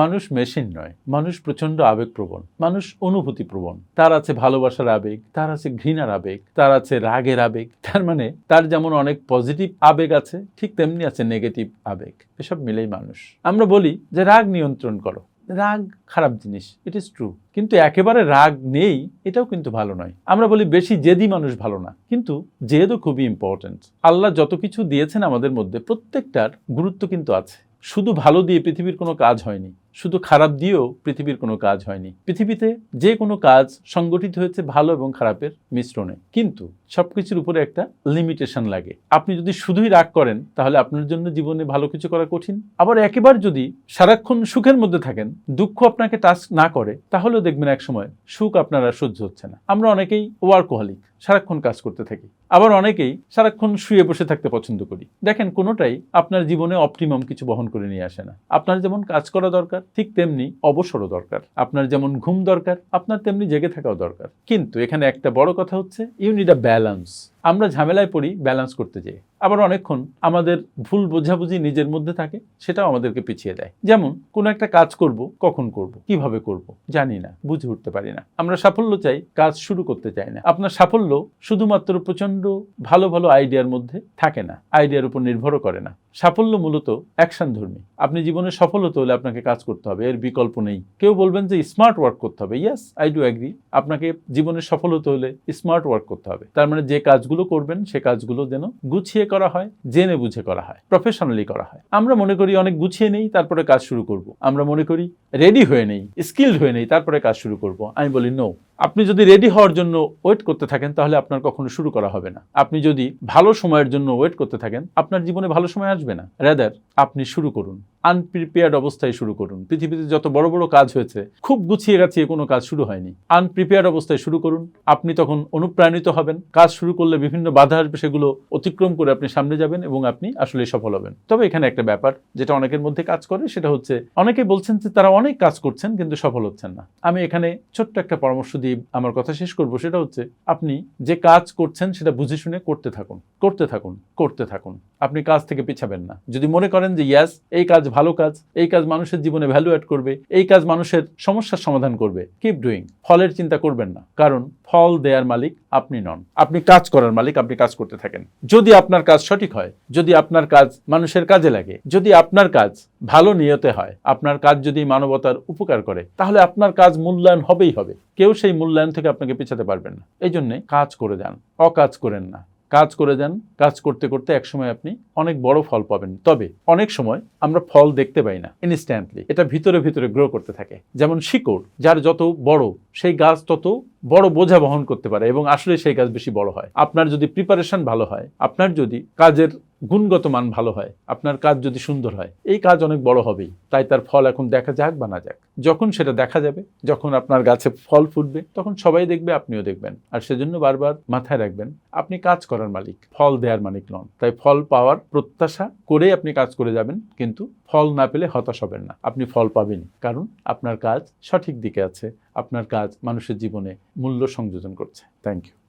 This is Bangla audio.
মানুষ মেশিন নয়, মানুষ প্রচণ্ড আবেগপ্রবণ, মানুষ অনুভূতি প্রবণ তার আছে ভালোবাসার আবেগ, তার আছে ঘৃণার আবেগ, তার আছে রাগের আবেগ, তার মানে তার যেমন অনেক পজিটিভ আবেগ আছে, ঠিক তেমনি আছে নেগেটিভ আবেগ। এসব মিলেই মানুষ। আমরা বলি যে রাগ নিয়ন্ত্রণ করো। রাগ খারাপ জিনিস ইট ইজ ট্রু কিন্তু একেবারে রাগ নেই, এটাও কিন্তু ভালো নয়। আমরা বলি বেশি জেদি মানুষ ভালো না। কিন্তু জেদও খুবই ইম্পর্ট্যান্ট আল্লাহ যত কিছু দিয়েছেন আমাদের মধ্যে প্রত্যেকটার গুরুত্ব কিন্তু আছে। শুধু ভালো দিয়ে পৃথিবীর কোনো কাজ হয়নি। শুধু খারাপ দিয়েও পৃথিবীর কোনো কাজ হয়নি। পৃথিবীতে যে কোনো কাজ সংগঠিত হয়েছে ভালো এবং খারাপের মিশ্রণে। কিন্তু সবকিছুর উপরে একটা লিমিটেশন লাগে। আপনি যদি শুধুই রাগ করেন, তাহলে আপনার জন্য জীবনে ভালো কিছু করা কঠিন। আবার একেবারে যদি সারাক্ষণ সুখের মধ্যে থাকেন, দুঃখ আপনাকে টাচ না করে, তাহলেও দেখবেন এক সময় সুখ আপনার সহ্য হচ্ছে না। আমরা অনেকেই ওয়ার্কোহলিক সারাক্ষণ কাজ করতে থাকি। আবার অনেকেই সারাক্ষণ শুয়ে বসে থাকতে পছন্দ করি। দেখেন, কোনোটাই আপনার জীবনে অপটিমাম কিছু বহন করে নিয়ে আসে না। আপনার যেমন কাজ করা দরকার ঠিক তেমনি অবসরও দরকার। আপনার যেমন ঘুম দরকার, আপনার তেমনি জেগে থাকাও দরকার। কিন্তু এখানে একটা বড় কথা হচ্ছে ইউ নিড আ ব্যালেন্স আমরা ঝামেলায় পড়ি ব্যালেন্স করতে যেয়ে। আবার অনেকক্ষণ আমাদের ভুল বোঝাবুঝি নিজের মধ্যে থাকে, সেটাও আমাদেরকে পিছিয়ে দেয়। যেমন, কোনো একটা কাজ করব, কখন করব, কীভাবে করব, জানি না, বুঝে উঠতে পারি না। আমরা সাফল্য চাই, কাজ শুরু করতে চাই না। আপনার সাফল্য শুধুমাত্র প্রচণ্ড ভালো ভালো আইডিয়ার মধ্যে থাকে না, আইডিয়ার উপর নির্ভরও করে না। সাফল্য মূলত অ্যাকশন ধর্মী। আপনি জীবনে সফল হতে হলে আপনাকে কাজ করতে হবে, এর বিকল্প নেই। কেউ বলবেন যে স্মার্ট ওয়ার্ক করতে হবে। ইয়াস আই ডু অ্যাগ্রি আপনাকে জীবনে সফল হতে হলে স্মার্ট ওয়ার্ক করতে হবে। তার মানে যে কাজগুলো করবেন, সে কাজগুলো যেন গুছিয়ে করা হয়, জেনে বুঝে করা হয় প্রফেশনালি করা হয়। আমরা মনে করি অনেক গুছিয়ে নেই, তারপরে কাজ শুরু করব। আমরা মনে করি রেডি হয়ে নেই স্কিলড হয়ে নেই, তারপরে কাজ শুরু করব। আমি বলি নো আপনি যদি রেডি হওয়ার জন্য ওয়েট করতে থাকেন, তাহলে আপনার কখনো শুরু করা হবে না। আপনি যদি ভালো সময়ের জন্য ওয়েট করতে থাকেন, আপনার জীবনে ভালো সময় আসবে না। রেদার আপনি শুরু করুন। আনপ্রিপেয়ার্ড অবস্থায় শুরু করুন। পৃথিবীতে যত বড় বড় কাজ হয়েছে, খুব গুছিয়ে গাছিয়ে কোনো কাজ শুরু হয়নি। আনপ্রিপেয়ার্ড অবস্থায় শুরু করুন। আপনি তখন অনুপ্রাণিত হবেন। কাজ শুরু করলে বিভিন্ন বাধা আসবে, সেগুলো অতিক্রম করে আপনি সামনে যাবেন এবং আপনি আসলে সফল হবেন। তবে এখানে একটা ব্যাপার, যেটা অনেকের মধ্যে কাজ করে, সেটা হচ্ছে অনেকে বলছেন যে তারা অনেক কাজ করছেন, কিন্তু সফল হচ্ছেন না। আমি এখানে ছোট্ট একটা পরামর্শ দিয়ে আমার কথা শেষ করব। সেটা হচ্ছে, আপনি যে কাজ করছেন, সেটা বুঝে শুনে করতে থাকুন। করতে থাকুন। করতে থাকুন। আপনি কাজ থেকে পিছাবেন না। যদি মনে করেন যে ইয়াস এই কাজ ভালো কাজ, এই কাজ মানুষের জীবনে ভ্যালু অ্যাড করবে, এই কাজ মানুষের সমস্যার সমাধান করবে। কিপ ডুইং ফলের চিন্তা করবেন না। কারণ ফল দেয়ার মালিক আপনি নন। আপনি কাজ করার মালিক, আপনি কাজ করতে থাকেন। যদি আপনার কাজ সঠিক হয়, যদি আপনার কাজ মানুষের কাজে লাগে, যদি আপনার কাজ ভালো নিয়তে হয়, আপনার কাজ যদি মানবতার উপকার করে, তাহলে আপনার কাজ মূল্যায়ন হবেই হবে। কেউ সেই মূল্যায়ন থেকে আপনাকে পেছাতে পারবেন না। এই জন্যে কাজ করে যান। অকাজ করেন না। কাজ করে যান, কাজ করতে করতে একসময় আপনি অনেক বড় ফল পাবেন। তবে অনেক সময় আমরা ফল দেখতে পাই না ইনস্ট্যান্টলি এটা ভিতরে ভিতরে গ্রো করতে থাকে। যেমন শিকড়, যার যত বড়, সেই গাছ তত বড় বোঝা বহন করতে পারে এবং আসলে সেই গাছ বেশি বড় হয়। আপনার যদি প্রিপারেশন ভালো হয়, আপনার যদি কাজের গুণগত মান ভালো হয়, আপনার কাজ যদি সুন্দর হয়, এই কাজ অনেক বড় হবেই। তাই তার ফল এখন দেখা যাক বা না যাক। যখন সেটা দেখা যাবে, যখন আপনার গাছে ফল ফুটবে, তখন সবাই দেখবে, আপনিও দেখবেন। আর সেজন্য বারবার মাথায় রাখবেন, আপনি কাজ করার মালিক, ফল দেওয়ার মালিক নন। তাই ফল পাওয়ার প্রত্যাশা করেই আপনি কাজ করে যাবেন, কিন্তু ফল না পেলে হতাশ হবেন না। আপনি ফল পাবেন, কারণ আপনার কাজ সঠিক দিকে আছে, আপনার কাজ মানুষের জীবনে মূল্য সংযোজন করছে। Thank you